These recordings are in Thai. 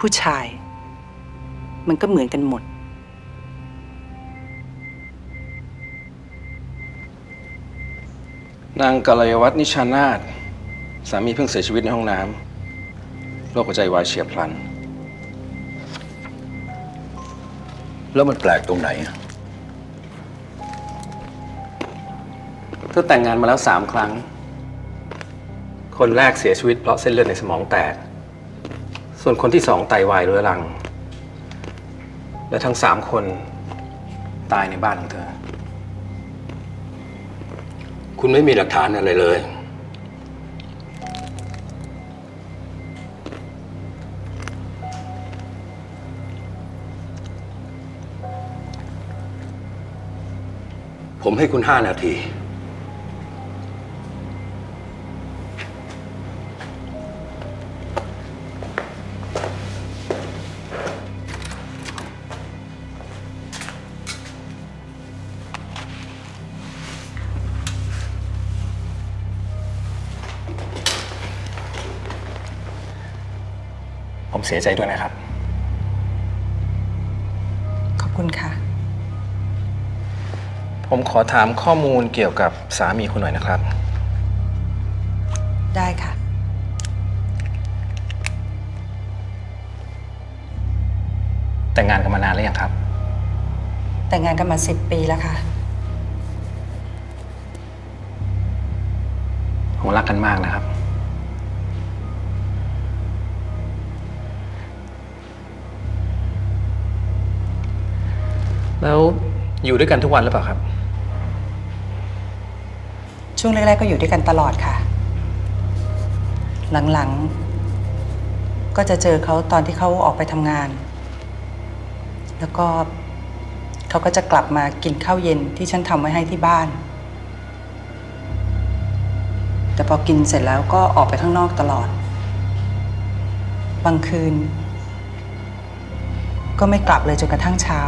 ผู้ชาย มันก็เหมือนกันหมด นางกัลยวัฒน์นิชานาถสามีเพิ่งเสียชีวิตในห้องน้ำโรคหัวใจวายเฉียบพลัน แล้วมันแปลกตรงไหนอะเธอแต่งงานมาแล้วสามครั้ง คนแรกเสียชีวิตเพราะเส้นเลือดในสมองแตก ส่วนคนที่สองไตวายเรื้อรัง และทั้งสามคนตายในบ้านของเธอ คุณไม่มีหลักฐานอะไรเลย ผมให้คุณห้านาที ผมเสียใจด้วยนะครับ ขอบคุณค่ะ ผมขอถามข้อมูลเกี่ยวกับสามีคุณหน่อยนะครับ ได้ค่ะ แต่งงานกันมานานแล้วยังครับ แต่งงานกันมาสิบปีแล้วค่ะ ผมรักกันมากนะครับ แล้วอยู่ด้วยกันทุกวันหรือเปล่าครับ ช่วงแรกๆก็อยู่ด้วยกันตลอดค่ะ หลังๆ ก็จะเจอเขาตอนที่เขาออกไปทำงาน แล้วก็เขาก็จะกลับมากินข้าวเย็นที่ฉันทำไว้ให้ที่บ้าน แต่พอกินเสร็จแล้วก็ออกไปข้างนอกตลอด บางคืน ก็ไม่กลับเลยจนกระทั่งเช้า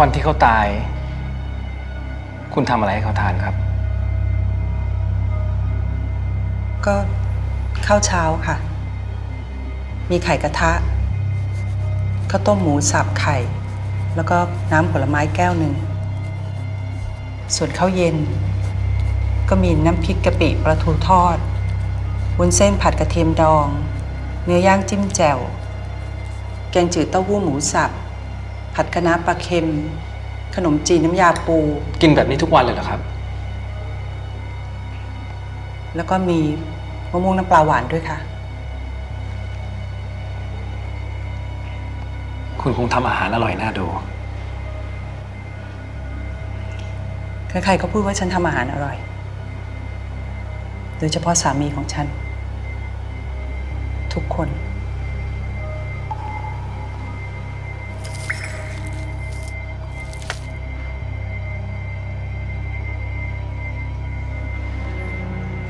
วันที่เขาตาย คุณทำอะไรให้เขาทานครับ ก็ข้าวเช้าค่ะ มีไข่กระทะข้าวต้มหมูสับไข่ แล้วก็น้ำผลไม้แก้วหนึ่ง ส่วนข้าวเย็น ก็มีน้ำพริกกะปิปลาทูทอดวุ้นเส้นผัดกระเทียมดอง เนื้อย่างจิ้มแจ่ว แกงจืดเต้าหู้หมูสับ ผัดคะน้าปลาเค็ม ขนมจีนน้ำยาปู กินแบบนี้ทุกวันเลยเหรอครับ แล้วก็มีมะม่วงน้ำปลาหวานด้วยค่ะ คุณคงทำอาหารอร่อยน่าดู ใครๆก็พูดว่าฉันทำอาหารอร่อย โดยเฉพาะสามีของฉัน ทุกคน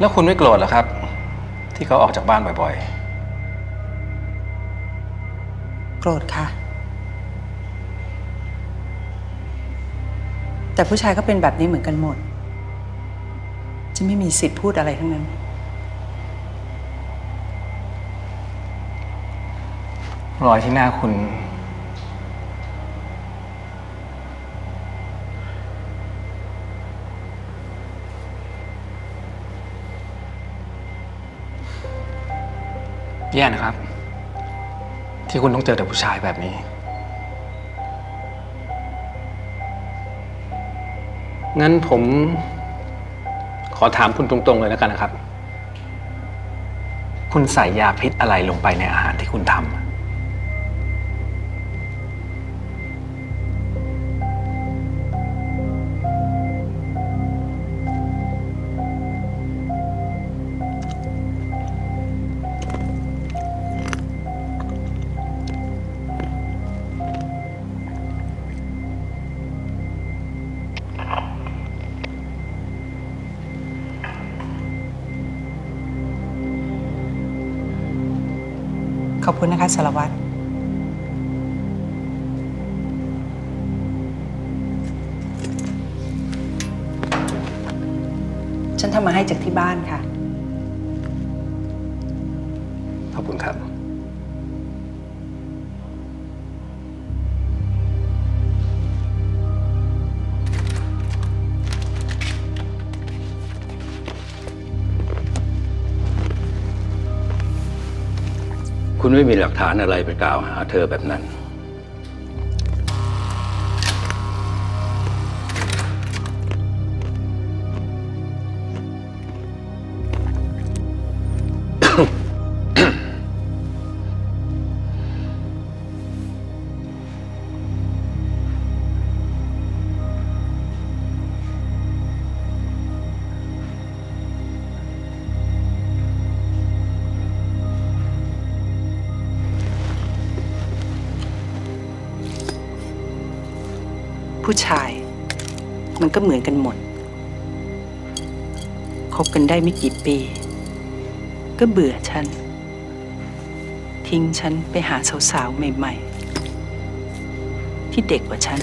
แล้วคุณไม่โกรธเหรอครับ ที่เขาออกจากบ้านบ่อยโกรธค่ะ แต่ผู้ชายก็เป็นแบบนี้เหมือนกันหมด จะไม่มีสิทธิ์พูดอะไรทั้งนั้นๆรอยที่หน้าคุณ แย่นะครับ ที่คุณต้องเจอแต่ผู้ชายแบบนี้ งั้นผมขอถามคุณตรงๆเลยแล้วกันนะครับ คุณใส่ยาพิษอะไรลงไปในอาหารที่คุณทำ ขอบคุณนะคะสารวัตรฉันทำมาให้จากที่บ้านค่ะ ขอบคุณครับ คุณไม่มีหลักฐานอะไรไปกล่าวหาเธอแบบนั้น ผู้ชาย มันก็เหมือนกันหมด คบกันได้ไม่กี่ปี ก็เบื่อฉัน ทิ้งฉันไปหาสาวๆใหม่ ๆ ที่เด็กกว่าฉัน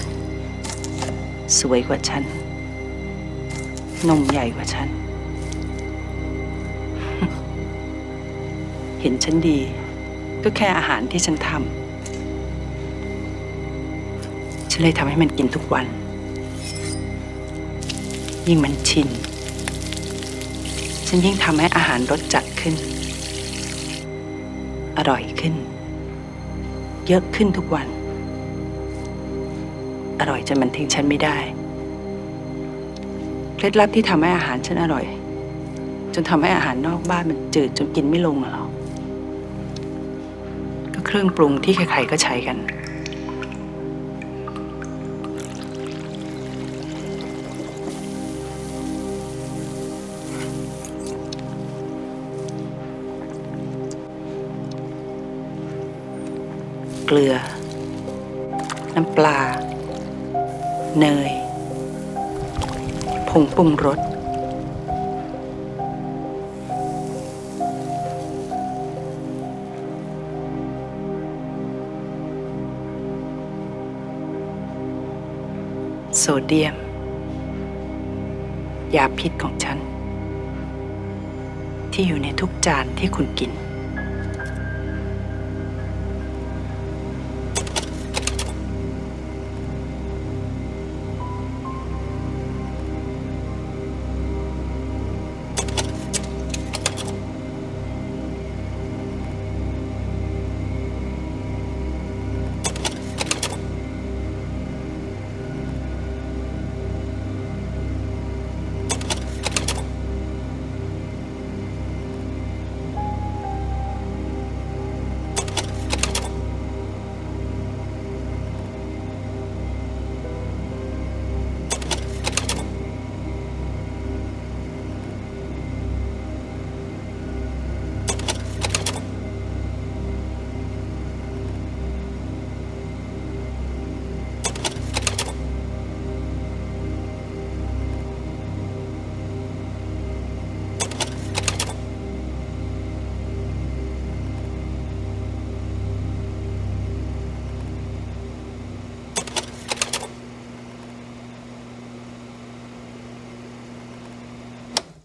สวยกว่าฉันนมใหญ่กว่าฉัน เห็นฉันดี ก็แค่อาหารที่ฉันทำ นเลยทำให้มันกินทุกวัน ยิ่งมันชิน ฉันยิ่งทำให้อาหารรสจัดขึ้น อร่อยขึ้น เยอะขึ้นทุกวัน อร่อยจนมันทิ้งฉันไม่ได้ เคล็ดลับที่ทำให้อาหารฉันอร่อย จนทำให้อาหารนอกบ้านมันจืดจนกินไม่ลงหรอก็เครื่องปรุงที่ใครๆก็ใช้กัน เกลือ น้ำปลา เนย ผงปรุงรส โซเดียม ยาพิษของฉัน ที่อยู่ในทุกจานที่คุณกิน